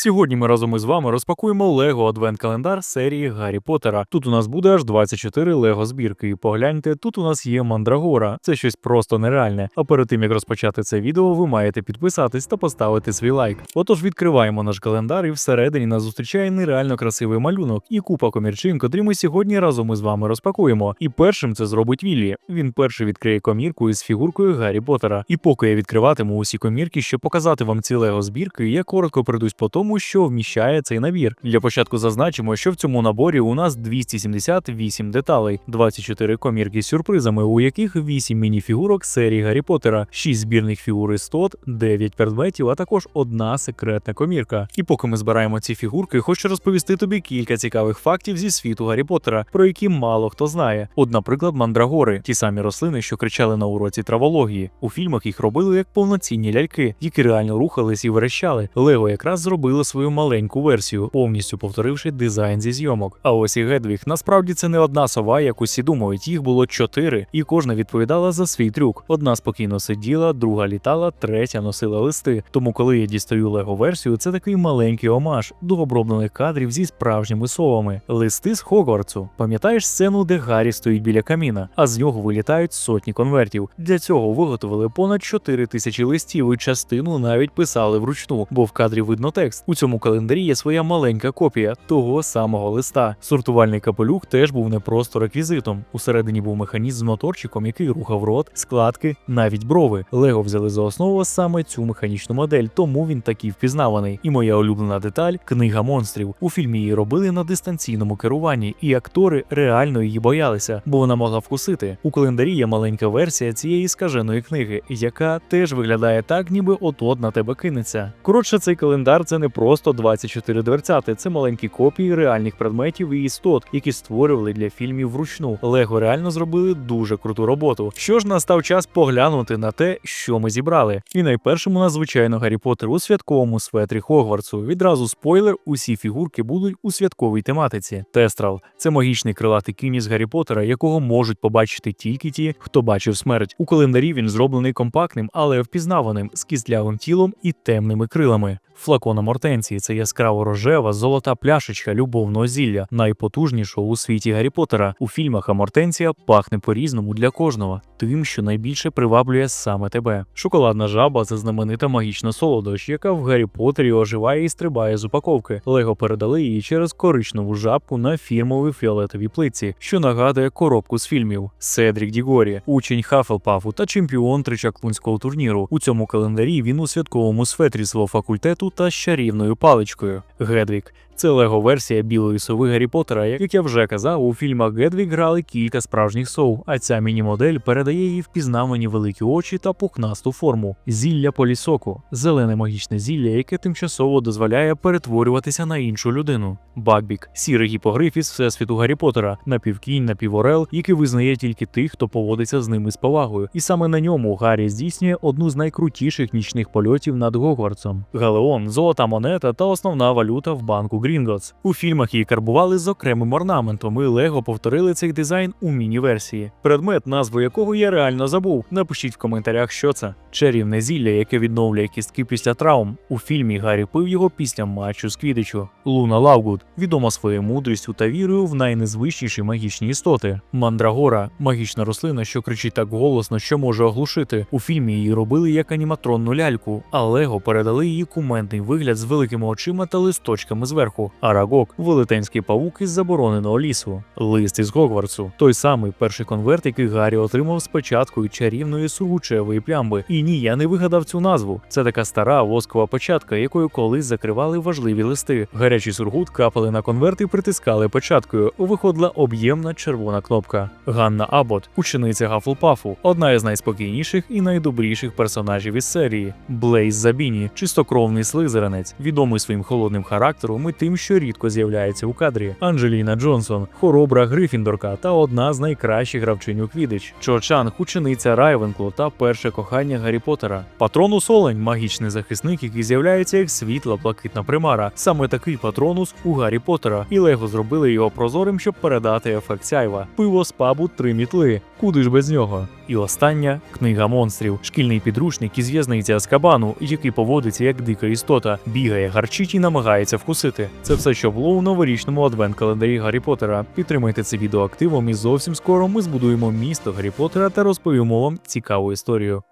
Сьогодні ми разом із вами розпакуємо Лего Адвент календар серії Гаррі Поттера. Тут у нас буде аж 24 Лего збірки. І погляньте, тут у нас є мандрагора. Це щось просто нереальне. А перед тим як розпочати це відео, ви маєте підписатись та поставити свій лайк. Отож, відкриваємо наш календар, і всередині нас зустрічає нереально красивий малюнок і купа комірчин, котрі ми сьогодні разом із вами розпакуємо. І першим це зробить Віллі. Він перший відкриє комірку із фігуркою Гаррі Поттера. І поки я відкриватиму усі комірки, щоб показати вам ці Лего збірки, я коротко пройдусь по тому, що вміщає цей набір. Для початку зазначимо, що в цьому наборі у нас 278 деталей, 24 комірки з сюрпризами, у яких 8 мініфігурок серії Гаррі Поттера, 6 збірних фігур із стот, 9 предметів, а також одна секретна комірка. І поки ми збираємо ці фігурки, хочу розповісти тобі кілька цікавих фактів зі світу Гаррі Поттера, про які мало хто знає. От, наприклад, мандрагори, ті самі рослини, що кричали на уроці травології. У фільмах їх робили як повноцінні ляльки, які реально рухались і верещали. Лего якраз зробили свою маленьку версію, повністю повторивши дизайн зі зйомок. А ось і Гедвіг. Насправді це не одна сова, як усі думають. Їх було чотири, і кожна відповідала за свій трюк. Одна спокійно сиділа, друга літала, третя носила листи. Тому, коли я дістаю лего версію, це такий маленький омаж до оброблених кадрів зі справжніми совами. Листи з Хогвартсу. Пам'ятаєш сцену, де Гаррі стоїть біля каміна, а з нього вилітають сотні конвертів. Для цього виготовили понад 4 тисячі листів, і частину навіть писали вручну, бо в кадрі видно текст. У цьому календарі є своя маленька копія того самого листа. Сортувальний капелюх теж був не просто реквізитом. Усередині був механізм з моторчиком, який рухав рот, складки, навіть брови. Лего взяли за основу саме цю механічну модель, тому він такий впізнаваний. І моя улюблена деталь книга монстрів. У фільмі її робили на дистанційному керуванні, і актори реально її боялися, бо вона могла вкусити. У календарі є маленька версія цієї скаженої книги, яка теж виглядає так, ніби от-от на тебе кинеться. Коротше, цей календар це не просто 24 дверцяти, це маленькі копії реальних предметів і істот, які створювали для фільмів вручну. Лего реально зробили дуже круту роботу. Що ж настав час поглянути на те, що ми зібрали. І найпершим у нас, звичайно, Гаррі Поттер у святковому светрі Хогвартсу. Відразу спойлер: усі фігурки будуть у святковій тематиці. Тестрал це магічний крилатий кінь із Гаррі Поттера, якого можуть побачити тільки ті, хто бачив смерть. У календарі він зроблений компактним, але впізнаваним з кістлявим тілом і темними крилами. Флакона Мортенції це яскраво рожева золота пляшечка любовного зілля, найпотужнішого у світі Гаррі Поттера. У фільмах Амортенція пахне по-різному для кожного, тим, що найбільше приваблює саме тебе. Шоколадна жаба це знаменита магічна солодощ, яка в Гаррі Поттері оживає і стрибає з упаковки. Лего передали її через коричневу жабку на фірмовій фіолетовій плитці, що нагадує коробку з фільмів. Седрік Дігорі, учень Хафелпафу та чемпіон тричаклунського турніру. У цьому календарі він у святковому светрі свого факультету та з чарівною паличкою. Гедвік це лего-версія білої сови Гаррі Поттера. Як я вже казав, у фільмах Гедвік грали кілька справжніх сов, а ця міні-модель передає їй впізнавані великі очі та пухнасту форму. Зілля полісоку зелене магічне зілля, яке тимчасово дозволяє перетворюватися на іншу людину. Бакбік сірий гіпогриф із всесвіту Гаррі Поттера, напівкінь, напіворел, який визнає тільки тих, хто поводиться з ними з повагою. І саме на ньому Гаррі здійснює одну з найкрутіших нічних польотів над Гогвартсом. Галеон, золота монета та основна валюта в банку Грінготс. У фільмах її карбували з окремим орнаментом, і Лего повторили цей дизайн у міні-версії. Предмет, назву якого я реально забув. Напишіть в коментарях, що це. Чарівне зілля, яке відновлює кістки після травм. У фільмі Гаррі пив його після матчу з Квідичу. Луна Лавгуд відома своєю мудрістю та вірою в найнезвичніші магічні істоти. Мандрагора магічна рослина, що кричить так голосно, що може оглушити. У фільмі її робили як аніматронну ляльку, а Лего передали її кументний вигляд з великими очима та листочками зверху. Арагок велетенський павук із забороненого лісу. Лист із Гогвартсу той самий перший конверт, який Гаррі отримав з початкою чарівної сургучевої плямби. І ні, я не вигадав цю назву. Це така стара воскова початка, якою колись закривали важливі листи. Гарячий сургут капали на конверт і притискали печаткою. Виходила об'ємна червона кнопка. Ганна Абот, учениця Гафлпафу, одна із найспокійніших і найдобріших персонажів із серії. Блейз Забіні, чистокровний слизеринець, відомий своїм холодним характером і тим, що рідко з'являється у кадрі. Анджеліна Джонсон, хоробра Грифіндорка та одна з найкращих гравчинь у Квідич. Чо Чанг, учениця Райвенклу та перше кохання Гаррі Поттера. Патронус Олень, магічний захисник, який з'являється як світла блакитна примара. Саме такий патронус у Гаррі Поттера. І Лего зробили його прозорим, щоб передати ефект сяйва. Пиво з пабу три мітли. Куди ж без нього? І остання книга монстрів, шкільний підручник із в'язниці Аскабану, який поводиться як дика істота, бігає, гарчить і намагається вкусити. Це все, що було у новорічному адвент-календарі Гаррі Поттера. Підтримайте це відео активом, і зовсім скоро ми збудуємо місто Гаррі Поттера та розповімо вам цікаву історію.